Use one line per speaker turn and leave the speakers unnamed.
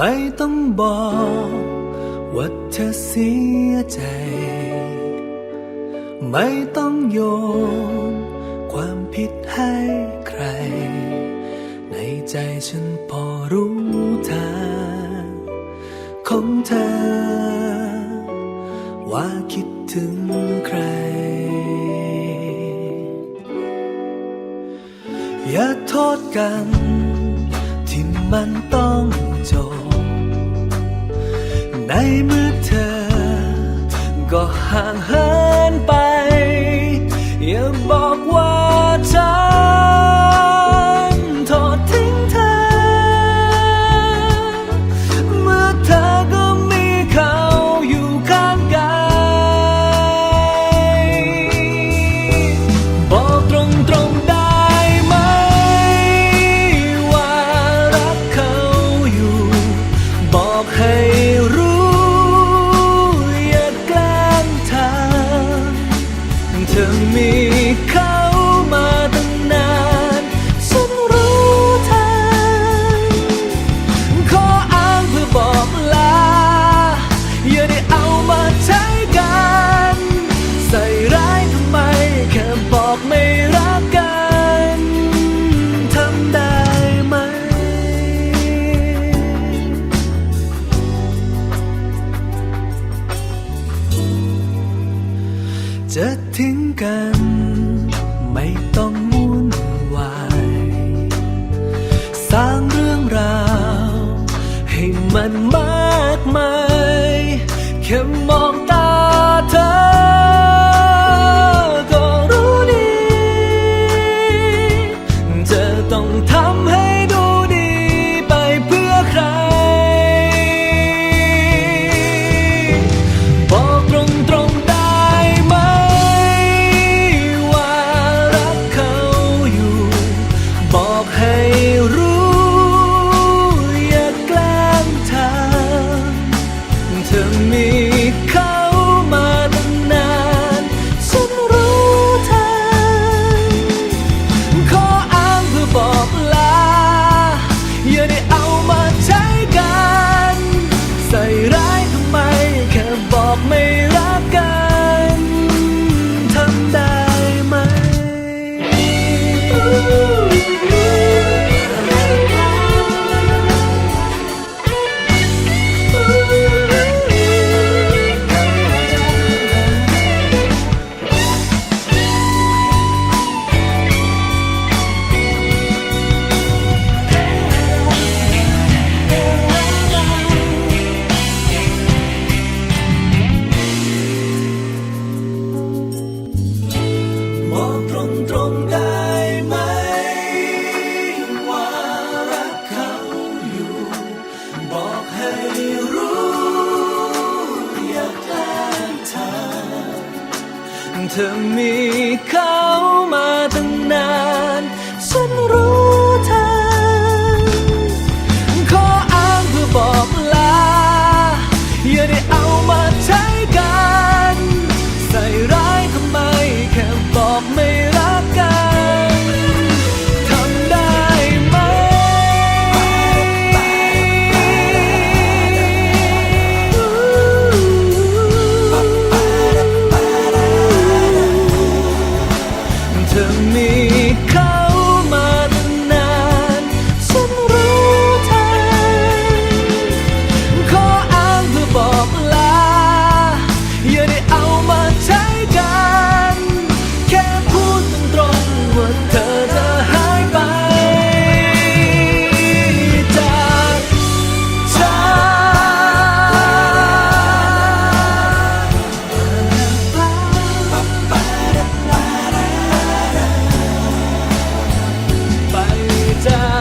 ไม่ต้องบอกว่าเธอเสียใจ ไม่ต้องโยนความผิดให้ใคร ในใจฉันพอรู้ทางของเธอ ว่าคิดถึงใคร อย่าโทษกันที่มันต้อง ในเมื่อเธอ ก็ห่างเหิน จะทิ้งกัน ไม่ต้องมุ่น ตรงได้ไหม ว่ารักเขาอยู่ บอกให้รู้อย่าแกล้งเธอเธอมีเขามาตั้งนาน ฉันรู้ casa.